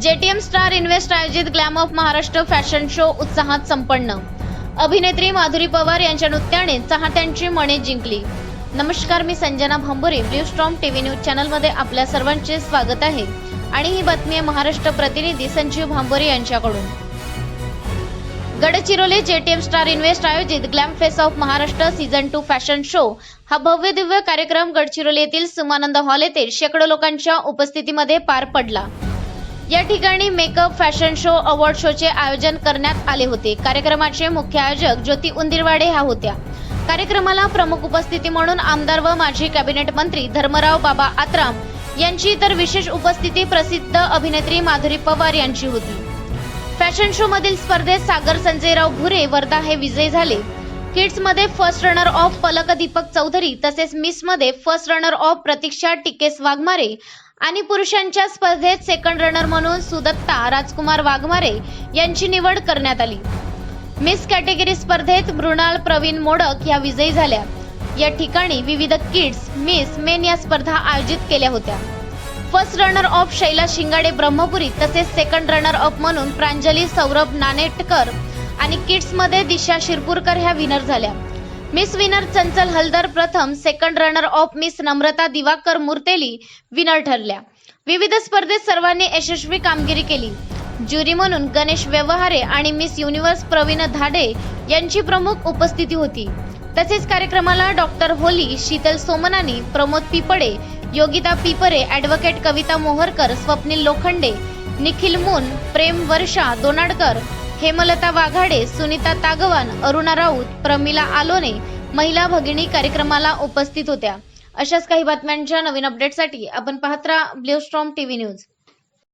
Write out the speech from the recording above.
जेटीएम star invest आयोजित glam of Maharashtra fashion show उत्साहात संपन्न. अभिनेत्री माधुरी पवार यांच्या नृत्याने चाहत्यांची मने जिंकली. नमस्कार मी Sanjana Bhambure blue storm TV news चॅनलमध्ये आपल्या सर्वांचे स्वागत आहे. आणि ही बातमी आहे महाराष्ट्र प्रतिनिधी संजीव भांबोरे यांच्याकडून. गडचिरोली जेटीएम स्टार इन्व्हेस्ट आयोजित glam face of Maharashtra season two fashion show हा भव्य दिव्य कार्यक्रम गडचिरोली येथील सुमानंद हॉल येथे शेकडो लोकांच्या उपस्थितीमध्ये पार पडला. या ठिकाणी मेकअप फॅशन शो अवॉर्ड शोचे आयोजन करण्यात आले होते. कार्यक्रमाचे मुख्य आयोजक ज्योती उंदिरवाडे ह्या होत्या. कार्यक्रमाला प्रमुख उपस्थिती म्हणून आमदार व माजी कॅबिनेट मंत्री धर्मराव बाबा आत्राम यांची तर विशेष उपस्थिती प्रसिद्ध अभिनेत्री माधुरी पवार यांची होती. फॅशन शो मधील स्पर्धेत सागर संजयराव भुरे वर्धा हे विजयी झाले. किड्समध्ये first runner up Palak Deepak Chaudhary तसेच मिसमध्ये first runner up Pratiksha Tikes Waghmare आणि पुरुषांच्या स्पर्धेत सेकंड रनर म्हणून सुदत्ता राजकुमार वाघमारे यांची निवड करण्यात आली. मिस कॅटेगरी स्पर्धेत मृणाल प्रवीण मोडक ह्या विजयी झाल्या. या ठिकाणी विविध किड्स मिस मेन या स्पर्धा आयोजित केल्या होत्या. First runner up Shaila Shingade Brahmapuri तसेच सेकंड रनर अप म्हणून प्रांजली सौरभ नानेटकर आणि किड्समध्ये दिशा शिरपूरकर ह्या विनर झाल्या. मिस विनर चंचल हलदर प्रथम second runner up miss Namrata Diwakar Murteli winner ठरल्या. विविध स्पर्धेत सर्वांनी यशस्वी कामगिरी केली. ज्युरी म्हणून गणेश व्यवहारे आणि मिस युनिव्हर्स प्रवीण धाडे यांची प्रमुख उपस्थिती होती. तसेच कार्यक्रमाला doctor Holy Sheetal Somnani Pramod Pipde Yogita Pipre advocate Kavita Moharkar Swapnil Lokhande Nikhil Moon Prem Varsha Donadkar Hemlata Waghade Sunita Tagwan Aruna Raut Pramila Alone महिला भगिनी कार्यक्रमाला उपस्थित होत्या. अशाच काही बातम्यांच्या नवीन अपडेटसाठी आपण पाहत राहा ब्ल्यू स्ट्रॉम टीव्ही न्यूज.